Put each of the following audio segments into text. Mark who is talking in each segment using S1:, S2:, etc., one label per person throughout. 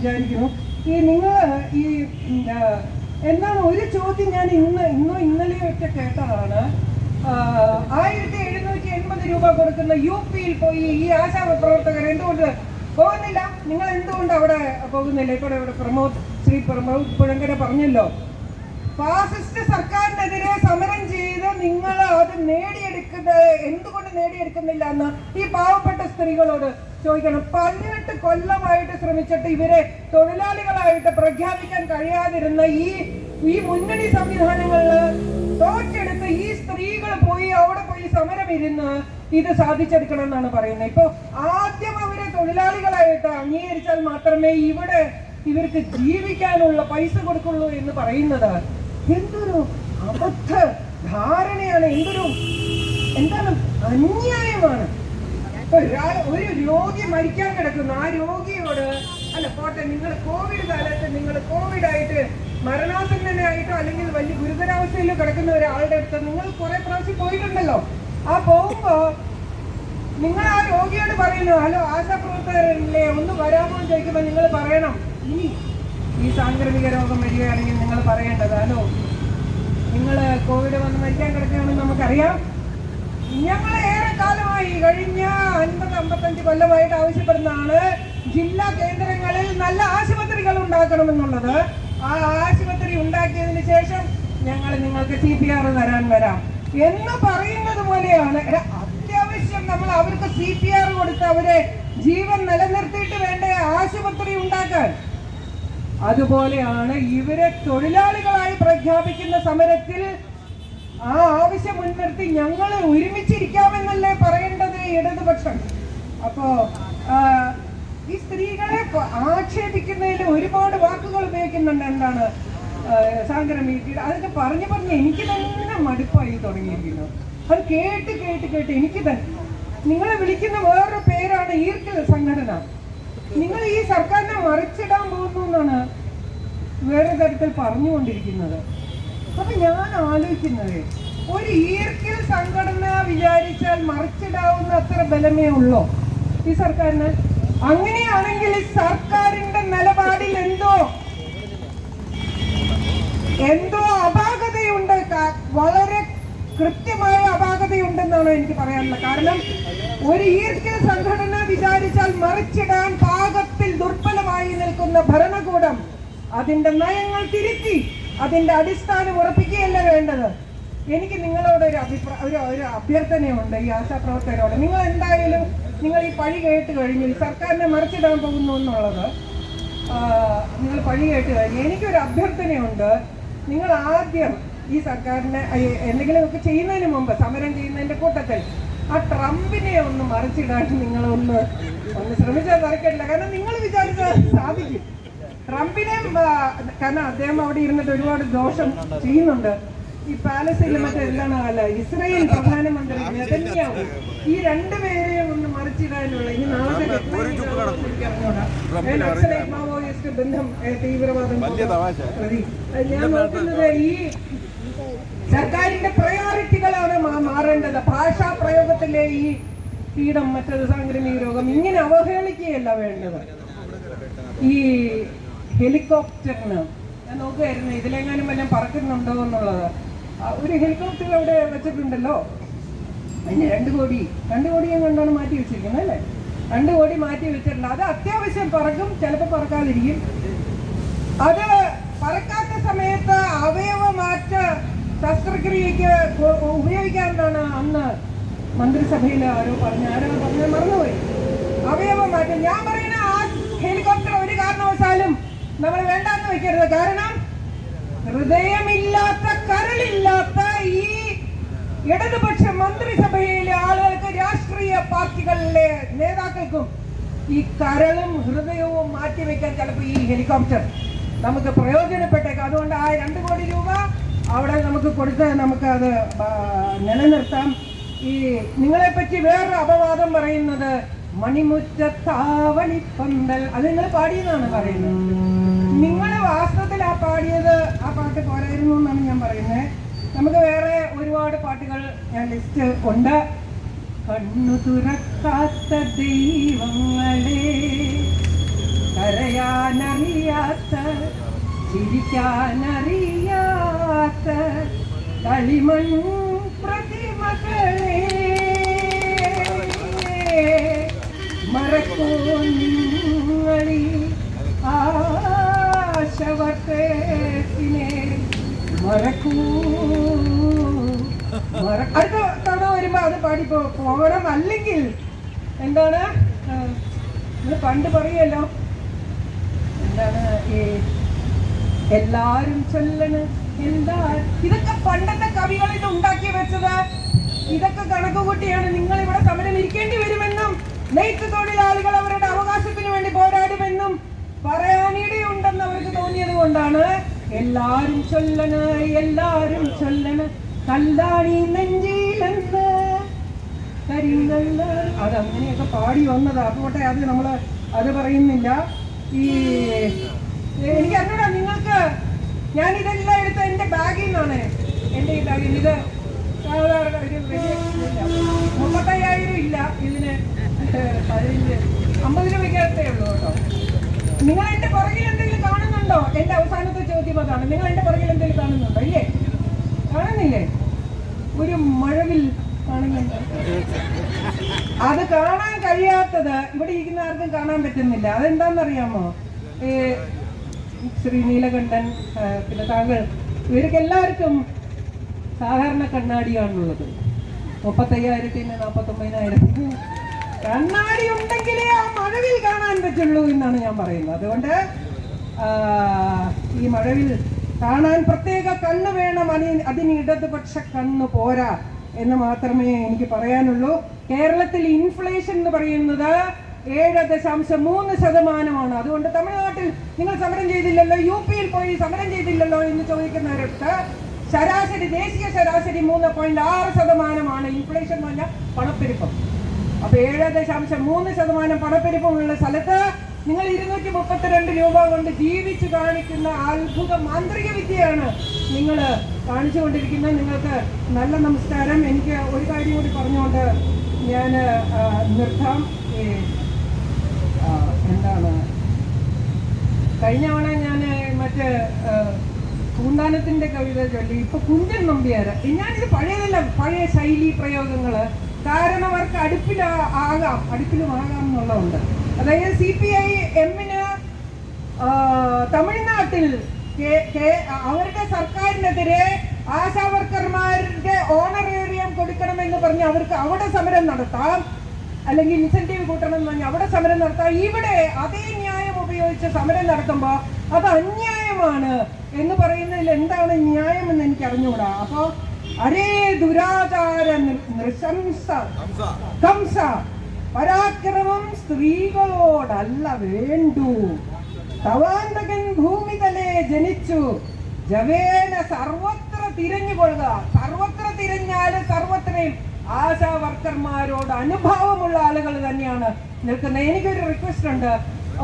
S1: വിചാരിക്കുന്നു. ഈ നിങ്ങൾ ഈ എന്നാണ് ഒരു ചോദ്യം ഞാൻ ഇന്ന് ഇന്നോ ഇന്നലെ ഒക്കെ കേട്ടതാണ്. ആയിരത്തി എഴുന്നൂറ്റി എൺപത് രൂപ കൊടുക്കുന്ന യു പിയിൽ പോയി ഈ ആശാ പ്രവർത്തകർ എന്തുകൊണ്ട് പോകുന്നില്ല? നിങ്ങൾ എന്തുകൊണ്ട് അവിടെ പോകുന്നില്ല? ഇപ്പോൾ ഇവിടെ പ്രമോദ് ശ്രീ പ്രമോദ് പുഴങ്കര പറഞ്ഞല്ലോ. ഫാസിസ്റ്റ് സർക്കാരിനെതിരെ സമരം ചെയ്ത് നിങ്ങൾ അത് നേടിയെടുക്കുന്നത് എന്തുകൊണ്ട് നേടിയെടുക്കുന്നില്ല എന്ന് ഈ പാവപ്പെട്ട സ്ത്രീകളോട് ചോദിക്കണം. പതിനെട്ട് കൊല്ലമായിട്ട് ശ്രമിച്ചിട്ട് ഇവരെ തൊഴിലാളികളായിട്ട് പ്രഖ്യാപിക്കാൻ കഴിയാതിരുന്ന ഈ ഈ മുന്നണി സംവിധാനങ്ങളിൽ തോറ്റെടുത്ത് ഈ സ്ത്രീകൾ പോയി അവിടെ പോയി സമരം ഇരുന്ന് ഇത് സാധിച്ചെടുക്കണം എന്നാണ് പറയുന്നത്. ഇപ്പൊ ആദ്യം അവരെ തൊഴിലാളികളായിട്ട് അംഗീകരിച്ചാൽ മാത്രമേ ഇവിടെ ഇവർക്ക് ജീവിക്കാനുള്ള പൈസ കൊടുക്കുള്ളൂ എന്ന് പറയുന്നത് എന്തൊരു അബദ്ധ ധാരണയാണ് എന്തൊരു എന്താണ് അന്യായമാണ്. ഒരു രോഗി മരിക്കാൻ കിടക്കുന്നു. ആ രോഗിയോട് അല്ല പോട്ടെ നിങ്ങൾ കോവിഡ് കാലത്ത് നിങ്ങൾ കോവിഡ് ആയിട്ട് മരണാസന്നനായിട്ടോ അല്ലെങ്കിൽ വലിയ ഗുരുതരാവസ്ഥയിൽ കിടക്കുന്ന ഒരാളുടെ അടുത്ത് നിങ്ങൾ കുറെ പ്രാവശ്യം പോയിട്ടുണ്ടല്ലോ. ആ പോകുമ്പോ നിങ്ങൾ ആ രോഗിയോട് പറയുന്നു ഹലോ ആശാപ്രവർത്തകരല്ലേ ഒന്ന് വരാമോ എന്ന് ചോദിക്കുമ്പോൾ നിങ്ങൾ പറയണം. ഇനി ഈ സാംക്രമിക രോഗം വരികയാണെങ്കിൽ നിങ്ങൾ പറയേണ്ടത് ഹലോ നിങ്ങൾ കോവിഡ് വന്ന് മരിക്കാൻ കിടക്കുകയാണെന്ന് നമുക്കറിയാം. ഞങ്ങൾ ഏറെ കാലമായി കഴിഞ്ഞ അൻപത് അമ്പത്തഞ്ച് കൊല്ലമായിട്ട് ആവശ്യപ്പെടുന്നതാണ് ജില്ലാ കേന്ദ്രങ്ങളിൽ നല്ല ആശുപത്രികൾ ഉണ്ടാക്കണമെന്നുള്ളത്. ആ ആശുപത്രി ഉണ്ടാക്കിയതിന് ശേഷം ഞങ്ങൾ നിങ്ങൾക്ക് സി പി ആർ തരാൻ വരാം. എന്ന് പറയുന്നത് പോലെയാണ്. അത്യാവശ്യം നമ്മൾ അവർക്ക് സി പി ആർ കൊടുത്ത് അവരെ ജീവൻ നിലനിർത്തിയിട്ട് വേണ്ട ആശുപത്രി ഉണ്ടാക്കാൻ. അതുപോലെയാണ് ഇവരെ തൊഴിലാളികളായി പ്രഖ്യാപിക്കുന്ന സമരത്തിൽ ആ ആവശ്യം മുൻനിർത്തി ഞങ്ങൾ ഒരുമിച്ചിരിക്കാമെന്നല്ലേ പറയേണ്ടത് ഇടതുപക്ഷം. അപ്പോ ഈ സ്ത്രീകളെ ആക്ഷേപിക്കുന്നതിൽ ഒരുപാട് വാക്കുകൾ ഉപയോഗിക്കുന്നുണ്ട് എന്താണ് സാങ്കരമീറ്റിയുടെ അതൊക്കെ പറഞ്ഞു പറഞ്ഞ് എനിക്ക് തന്നെ മടുപ്പായി തുടങ്ങിയിരിക്കുന്നു. അത് കേട്ട് കേട്ട് കേട്ട് എനിക്ക് തന്നെ. നിങ്ങളെ വിളിക്കുന്ന വേറൊരു പേരാണ് ഈർക്കൽ സംഘടന. നിങ്ങൾ ഈ സർക്കാരിനെ മറിച്ചിടാൻ പോകുന്നു എന്നാണ് വേറെ തരത്തിൽ പറഞ്ഞുകൊണ്ടിരിക്കുന്നത്. അപ്പൊ ഞാൻ ആലോചിക്കുന്നത് ഒരു ഈർക്കിൽ സംഘടന വിചാരിച്ചാൽ മറിച്ചിടാവുന്ന അത്ര ബലമേ ഉള്ളോ ഈ സർക്കാരിന്? അങ്ങനെയാണെങ്കിൽ സർക്കാരിന്റെ നിലപാടിൽ എന്തോ എന്തോ അപാകതയുണ്ട്. വളരെ കൃത്യമായ അപാകതയുണ്ടെന്നാണ് എനിക്ക് പറയാനുള്ളത്. കാരണം ഒരു ഈർക്കിൽ സംഘടന വിചാരിച്ചാൽ മറിച്ചിടാൻ പാകത്തിൽ ദുർബലമായി നിൽക്കുന്ന ഭരണകൂടം അതിന്റെ നയങ്ങൾ തിരുത്തി. അതിന്റെ അടിസ്ഥാനം ഉറപ്പിക്കുകയല്ല വേണ്ടത്. എനിക്ക് നിങ്ങളോട് ഒരു അഭിപ്രായ ഒരു ഒരു അഭ്യർത്ഥനയുണ്ട് ഈ ആശാപ്രവർത്തകരോട്. നിങ്ങൾ എന്തായാലും നിങ്ങൾ ഈ പഴി കേട്ട് കഴിഞ്ഞു സർക്കാരിനെ മറിച്ചിടാൻ പോകുന്നു എന്നുള്ളത് നിങ്ങൾ പഴി കേട്ട് കഴിഞ്ഞു എനിക്കൊരു അഭ്യർത്ഥനയുണ്ട്. നിങ്ങൾ ആദ്യം ഈ സർക്കാരിനെ എന്തെങ്കിലും ഒക്കെ ചെയ്യുന്നതിന് മുമ്പ് സമരം ചെയ്യുന്നതിന്റെ കൂട്ടത്തിൽ ആ ട്രംപിനെ ഒന്ന് മറിച്ചിടാൻ നിങ്ങളൊന്ന് ഒന്ന് ശ്രമിച്ചാൽ നടക്കില്ല കാരണം നിങ്ങൾ വിചാരിച്ചാൽ സാധിക്കും. ട്രംപിനെ കാരണം അദ്ദേഹം അവിടെ ഇരുന്നിട്ട് ഒരുപാട് ദോഷം ചെയ്യുന്നുണ്ട്. ഈ പാലസിലെ മറ്റേ എന്താണ് അല്ല ഇസ്രയേൽ പ്രധാനമന്ത്രി നെതന്യാവ് ഈ രണ്ടുപേരെ ഒന്ന് മറിച്ചിടാനുള്ള ഇനി നാളത്തെ മാവോയിസ്റ്റ് ബന്ധം തീവ്രവാദം ഞാൻ നോക്കുന്നത് ഈ സർക്കാരിന്റെ പ്രയോറിറ്റികളാണ് മാറേണ്ടത്. ഭാഷാ പ്രയോഗത്തിലെ ഈ പീഡം മറ്റൊരു സാംക്രമിക രോഗം ഇങ്ങനെ അവഹേളിക്കുകയല്ല വേണ്ടത്. ഈ ഹെലികോപ്റ്ററിന്. ഞാൻ നോക്കുമായിരുന്നു ഇതിലെങ്ങാനും വല്ലതും പറക്കുന്നുണ്ടോ എന്നുള്ളത്. ഒരു ഹെലികോപ്റ്റർ അവിടെ വെച്ചിട്ടുണ്ടല്ലോ. അതിന് രണ്ട് കോടി. രണ്ട് ഞാൻ കൊണ്ടാണ് മാറ്റി വെച്ചിരിക്കുന്നത് അല്ലേ? രണ്ട് കോടി മാറ്റി വെച്ചിട്ടുണ്ട്. അത് അത്യാവശ്യം പറക്കും ചിലപ്പോൾ പറക്കാതിരിക്കും. അത് പറക്കാത്ത സമയത്ത് അവയവ മാറ്റ ശസ്ത്രക്രിയക്ക് ഉപയോഗിക്കാമെന്നാണ് അന്ന് മന്ത്രിസഭയിൽ ആരോ പറഞ്ഞു ആരോ പറഞ്ഞ മറന്നുപോയി. അവയവ മാറ്റം. ഞാൻ പറയുന്ന ആ ഹെലികോപ്റ്റർ ഒരു കാരണവശാലും നമ്മൾ വേണ്ടാന്ന് വെക്കരുത്. കാരണം ഹൃദയമില്ലാത്ത കരളില്ലാത്ത ഈ ഇടതുപക്ഷ മന്ത്രിസഭയിലെ ആളുകൾക്ക് രാഷ്ട്രീയ പാർട്ടികളിലെ നേതാക്കൾക്കും ഈ കരളും ഹൃദയവും മാറ്റിവെക്കാൻ ചിലപ്പോൾ ഈ ഹെലികോപ്റ്റർ നമുക്ക് പ്രയോജനപ്പെട്ടേക്കാം. അതുകൊണ്ട് ആ രണ്ട് കോടി രൂപ അവിടെ നമുക്ക് കൊടുത്ത് നമുക്ക് അത് നിലനിർത്താം. ഈ നിങ്ങളെ പറ്റി വേറൊരു അപവാദം പറയുന്നത് മണിമുറ്റത്താവണിപ്പന്തൽ. അത് നിങ്ങൾ പാടിയെന്നാണ് പറയുന്നത്. നിങ്ങൾ വാസ്തവത്തിൽ ആ പാടിയത് ആ പാട്ട് പോരായിരുന്നു എന്നാണ് ഞാൻ പറയുന്നത്. നമുക്ക് വേറെ ഒരുപാട് പാട്ടുകൾ ഞാൻ ലിസ്റ്റ് ഉണ്ട്. കണ്ണു തുറക്കാത്ത ദൈവങ്ങളെ കരയാനറിയാത്ത ചിരിക്കാനറിയാത്ത കളിമൺ അടുത്ത തവണ വരുമ്പോ അത് പാടി പോകണം. അല്ലെങ്കിൽ എന്താണ്? പണ്ട് പറയല്ലോ. എന്താണ്? ഈ എല്ലാരും ചൊല്ലണ് എന്താ? ഇതൊക്കെ പണ്ടത്തെ കവികളിൽ ഉണ്ടാക്കി വെച്ചത്. ഇതൊക്കെ കണക്ക് കൂട്ടിയാണ് നിങ്ങൾ ഇവിടെ സമരം ഇരിക്കേണ്ടി വരുമെന്നും നെയ്ത്ത് തൊഴിലാളികൾ അവരുടെ അവകാശത്തിന് വേണ്ടി പോരാടുമെന്നും പറയാനിടയുണ്ടെന്ന് അവർക്ക് തോന്നിയത് കൊണ്ടാണ്. എല്ലാരും ചൊല്ലണ എല്ലാരും ചൊല്ലണ. കല്ലാണി നെഞ്ചിലെന്ന് കരിങ്കല്ല്. അത് അങ്ങനെയൊക്കെ പാടി വന്നതാ. അതുകൊട്ടെ അത് നമ്മൾ അത് പറയുന്നില്ല. ഈ എനിക്ക് അങ്ങനെ നിങ്ങൾക്ക്? ഞാൻ ഇതെല്ലാം എടുത്ത എന്റെ ബാഗിൽ നിന്നാണ്. എന്റെ ഈ ബാഗിൽ ഇത് മുപ്പത്തയ്യായിരം ഇല്ല ഇതിന്. പതിനഞ്ച് അമ്പത് രൂപയ്ക്കകത്തേ ഉള്ളൂ കേട്ടോ. നിങ്ങൾ എന്റെ പുറകിൽ എന്തെങ്കിലും കാണുന്നുണ്ടോ എന്റെ അവസാനത്തെ ചോദ്യം അതാണ്. നിങ്ങൾ എന്റെ പുറകിൽ എന്തെങ്കിലും കാണുന്നുണ്ടോ? ഇല്ലേ? കാണുന്നില്ലേ? ഒരു മഴവിൽ കാണുന്നുണ്ട്? അത് കാണാൻ കഴിയാത്തത് ഇവിടെ ഇരിക്കുന്ന ആർക്കും കാണാൻ പറ്റുന്നില്ല. അതെന്താണെന്നറിയാമോ? ശ്രീ നീലകണ്ഠൻ പിന്നെ താങ്കൾ ഇവർക്ക് എല്ലാവർക്കും സാധാരണ കണ്ണാടിയാണുള്ളത്. മുപ്പത്തയ്യായിരത്തിന് നാൽപ്പത്തൊമ്പതിനായിരത്തിന് കണ്ണാടി ഉണ്ടെങ്കിലേ ആ മഴവിൽ കാണാൻ പറ്റുള്ളൂ എന്നാണ് ഞാൻ പറയുന്നത്. അതുകൊണ്ട് ഈ മഴവിൽ കാണാൻ പ്രത്യേക കണ്ണ് വേണം അതി- അതിന് ഇടതുപക്ഷ കണ്ണ് പോരാ എന്ന് മാത്രമേ എനിക്ക് പറയാനുള്ളൂ. കേരളത്തിൽ ഇൻഫ്ലേഷൻ എന്ന് പറയുന്നത് ഏഴ് ദശാംശം മൂന്ന് ശതമാനമാണ്. അതുകൊണ്ട് തമിഴ്നാട്ടിൽ നിങ്ങൾ സമരം ചെയ്തില്ലല്ലോ യു പിയിൽ പോയി സമരം ചെയ്തില്ലല്ലോ എന്ന് ചോദിക്കുന്നവരുടെ ശരാശരി ദേശീയ ശരാശരി മൂന്ന് പോയിന്റ് ആറ് ശതമാനമാണ്. ഇൻഫ്ലേഷൻ എന്ന് പറഞ്ഞാൽ പണപ്പെരുപ്പം. അപ്പൊ ഏഴ് ദശാംശം മൂന്ന് ശതമാനം പണപ്പെരുപ്പമുള്ള സ്ഥലത്ത് നിങ്ങൾ ഇരുന്നൂറ്റി മുപ്പത്തിരണ്ട് രൂപ കൊണ്ട് ജീവിച്ചു കാണിക്കുന്ന അത്ഭുത മാന്ത്രിക വിദ്യയാണ് നിങ്ങൾ കാണിച്ചുകൊണ്ടിരിക്കുന്നത്. നിങ്ങൾക്ക് നല്ല നമസ്കാരം. എനിക്ക് ഒരു കാര്യം കൂടി പറഞ്ഞുകൊണ്ട് ഞാൻ നിർത്താം. എന്താണ്? കഴിഞ്ഞ തവണ ഞാൻ മറ്റേ കൂന്താനത്തിന്റെ കവിത ചൊല്ലി. ഇപ്പോൾ കുഞ്ചൻ നമ്പ്യാര്. ഞാനിത് പഴയതല്ല പഴയ ശൈലി പ്രയോഗങ്ങൾ. കാരണം അവർക്ക് അടുപ്പിൽ ആകാം അടുപ്പിലും ആകാം എന്നുള്ളതുണ്ട്. അതായത് സി പി ഐ എമ്മിന് തമിഴ്നാട്ടിൽ അവരുടെ സർക്കാരിനെതിരെ ആശാ വർക്കർമാരുടെ ഓണറേറിയം കൊടുക്കണമെന്ന് പറഞ്ഞ് അവർക്ക് അവിടെ സമരം നടത്താം അല്ലെങ്കിൽ ഇൻസെന്റീവ് കൂട്ടണം എന്ന് പറഞ്ഞ് അവിടെ സമരം നടത്താം. ഇവിടെ അതേ ന്യായം ഉപയോഗിച്ച് സമരം നടത്തുമ്പോൾ അത് അന്യായമാണ് എന്ന് പറയുന്നതിൽ എന്താണ് ന്യായം എന്ന് എനിക്ക് അറിഞ്ഞുകൂടാ അപ്പോ അരേ ദുരാചാര നൃശംസ. കംസ പരാക്രമം സ്ത്രീകളോടല്ല വേണ്ടു. തവാന്തകൻ ഭൂമിതലേ ജനിച്ചു. ജവേന സർവത്ര തിരഞ്ഞുകൊള്ളുക സർവത്ര തിരഞ്ഞാൽ സർവത്രയും ആശാ വർക്കർമാരോട് അനുഭാവമുള്ള ആളുകൾ തന്നെയാണ് നിൽക്കുന്നത്. എനിക്കൊരു റിക്വസ്റ്റ് ഉണ്ട്.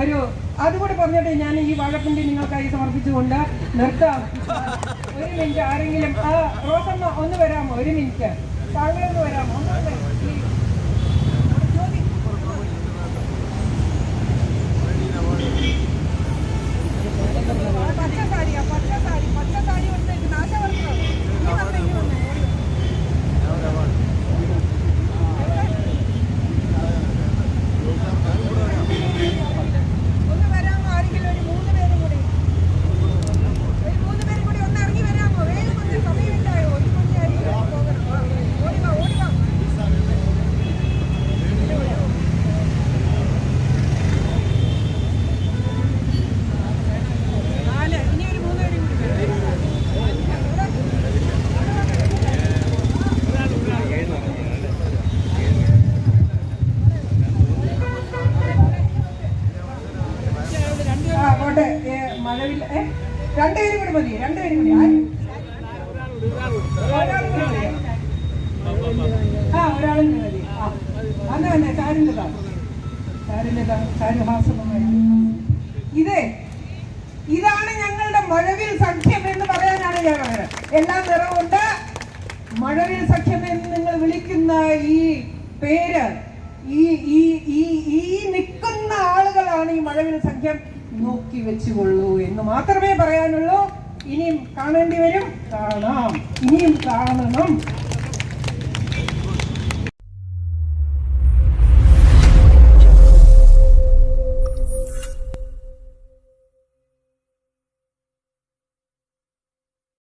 S1: ഒരു അതുകൂടി പറഞ്ഞിട്ട് ഞാൻ ഈ വാഴപ്പിണ്ടി നിങ്ങൾക്കായി സമർപ്പിച്ചുകൊണ്ട് നിർത്താം. ഒരു മിനിറ്റ് ആരെങ്കിലും റോസമ്മ ഒന്ന് വരാമോ? ഒരു മിനിറ്റ്. താങ്കളൊന്ന് വരാമോ? ഒന്ന് വന്നേ, please. ചോദി- പച്ച സാരിയാ പച്ച സാരി പച്ച സാരി കൊടുത്തേക്കുന്ന ആശാ വർക്കർ ഇനി വന്നേ ഇനി വന്നേ ഓടി വാ. ഒന്ന് വരാമോ ആരെങ്കിലും ഒരു മൂന്ന് പേരും കൂടി ഒരു മൂന്ന് പേരും കൂടി ഒന്ന് ഇറങ്ങി വരാമോ വേഗം വന്ന് സമയമില്ലായോ ഒരു മണിയായിരിക്കും പോകണം വാ, ഓടി വാ ഓടി വാ നാല് ഇനി ഒരു മൂന്ന് പേരും കൂടി വരും. ആ പോട്ടെ ഏ, മഴവില്ല ഏ രണ്ടുപേരും കൂടി മതി രണ്ടുപേരും കൂടി ആര്? ഒരാളും കൂടി മതി. ആ ഒരാളും കൂടി മതി ആ തന്നെ ചാരുലത ചാരുഹാസമായ ഇതേ ഇതാണ് ഞങ്ങളുടെ മഴവിൽ സഖ്യം എന്ന് പറയാനാണ് ഞാൻ പറയുന്നത് എല്ലാ നിറവുണ്ട്. മഴവിൽ സഖ്യം എന്ന് നിങ്ങൾ വിളിക്കുന്ന ഈ പേര് ഈ ഈ ഈ ഈ നിൽക്കുന്ന ആളുകളാണ് ഈ മഴവിൽ സംഖ്യം നോക്കി വെച്ചുകൊള്ളൂ എന്ന് മാത്രമേ പറയാനുള്ളൂ. ഇനിയും കാണേണ്ടി വരും. കാണാം. ഇനിയും കാണണം.